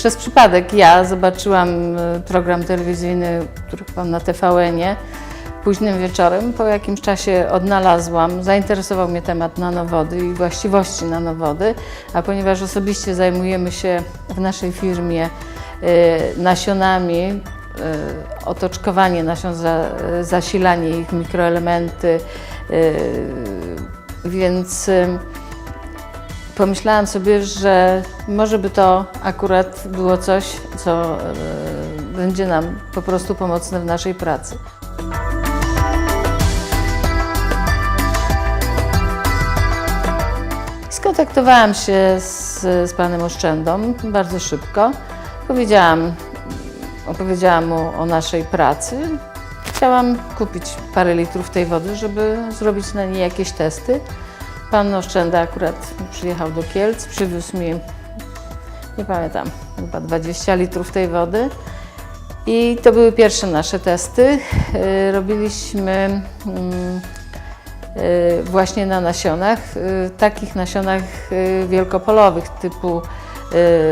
przez przypadek ja zobaczyłam y, program telewizyjny, który chyba na TVN-ie, późnym wieczorem. Po jakimś czasie odnalazłam, zainteresował mnie temat nanowody i właściwości nanowody, a ponieważ osobiście zajmujemy się w naszej firmie y, nasionami, y, otoczkowanie nasion, za, zasilanie ich, mikroelementy, więc pomyślałam sobie, że może by to akurat było coś, co y, będzie nam po prostu pomocne w naszej pracy. Skontaktowałam się z, z panem Oszczędą bardzo szybko. Powiedziałam, opowiedziałam mu o naszej pracy. Chciałam kupić parę litrów tej wody, żeby zrobić na niej jakieś testy. Pan Oszczęda akurat przyjechał do Kielc, przywiózł mi, nie pamiętam, chyba 20 litrów tej wody. I to były pierwsze nasze testy. Yy, Robiliśmy mm, y, właśnie na nasionach, y, takich nasionach y, wielkopolowych typu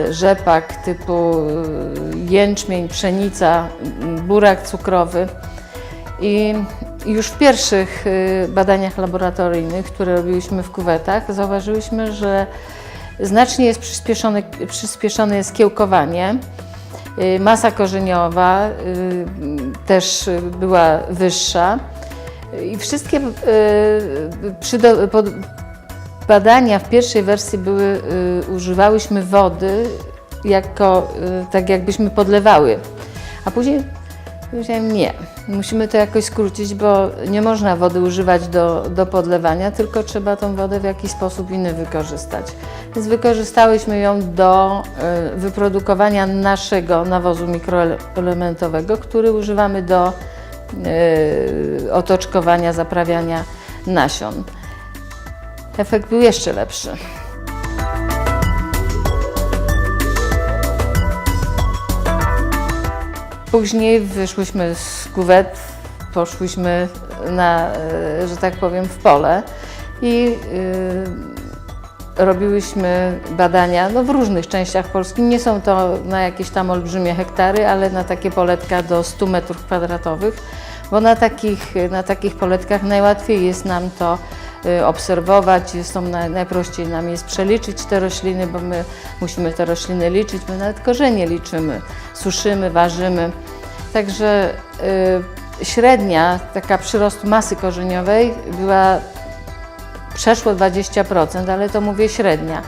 y, rzepak, typu y, jęczmień, pszenica, y, burak cukrowy. I już w pierwszych y, badaniach laboratoryjnych, które robiliśmy w kuwetach, zauważyliśmy, że znacznie jest przyspieszone, przyspieszone jest kiełkowanie. Y, Masa korzeniowa y, też była wyższa. I wszystkie badania w pierwszej wersji były, używałyśmy wody jako, tak jakbyśmy podlewały. A później powiedziałem nie, musimy to jakoś skrócić, bo nie można wody używać do, do podlewania, tylko trzeba tą wodę w jakiś sposób inny wykorzystać. Więc wykorzystałyśmy ją do y, wyprodukowania naszego nawozu mikroelementowego, który używamy do y, otoczkowania, zaprawiania nasion. Efekt był jeszcze lepszy. Później wyszłyśmy z kuwet, poszłyśmy na, e, że tak powiem, w pole i y, robiłyśmy badania no, w różnych częściach Polski. Nie są to na jakieś tam olbrzymie hektary, ale na takie poletka do 100 metrów kwadratowych, bo na takich, na takich poletkach najłatwiej jest nam to obserwować, jest to naj, najprościej nam jest przeliczyć te rośliny, bo my musimy te rośliny liczyć, my nawet korzenie liczymy, suszymy, ważymy. Także y, średnia taka przyrostu masy korzeniowej była przeszło 20%, ale to mówię średnia.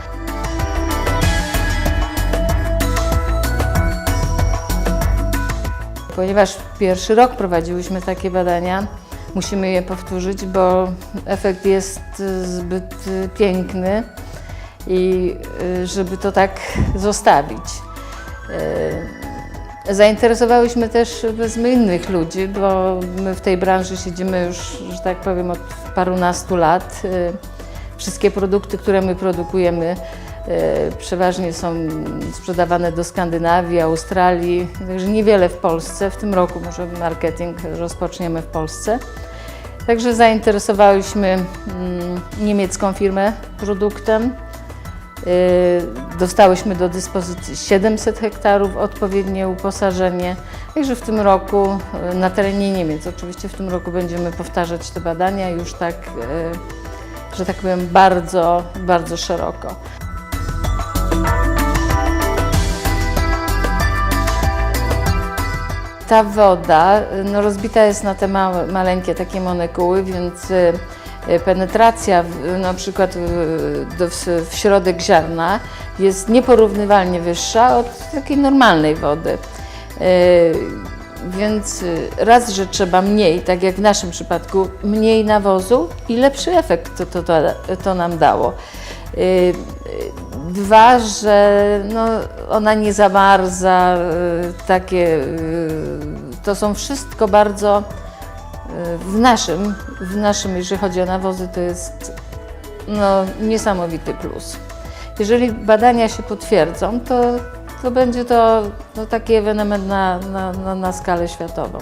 Ponieważ pierwszy rok prowadziłyśmy takie badania, musimy je powtórzyć, bo efekt jest y, zbyt y, piękny i y, żeby to tak zostawić. Zainteresowałyśmy też powiedzmy innych ludzi, bo my w tej branży siedzimy już, że tak powiem, od parunastu lat. Wszystkie produkty, które my produkujemy, przeważnie są sprzedawane do Skandynawii, Australii, także niewiele w Polsce. W tym roku może marketing rozpoczniemy w Polsce. Także zainteresowałyśmy mm, niemiecką firmę produktem. Y, Dostałyśmy do dyspozycji 700 hektarów, odpowiednie uposażenie. Także w tym roku y, na terenie Niemiec, oczywiście w tym roku będziemy powtarzać te badania już tak, że tak powiem, bardzo, bardzo szeroko. Ta woda y, no, rozbita jest na te małe, maleńkie takie molekuły, więc y, y, penetracja na przykład do, w, w środek ziarna jest nieporównywalnie wyższa od takiej normalnej wody. Więc raz, że trzeba mniej, tak jak w naszym przypadku, mniej nawozu i lepszy efekt to, to, to, to nam dało. Y, y, Dwa, że no, ona nie zamarza, y, takie, to są wszystko bardzo w naszym, w naszym, jeżeli chodzi o nawozy, to jest no, niesamowity plus. Jeżeli badania się potwierdzą, to, to będzie to no, taki ewenement na, na, na, na skalę światową.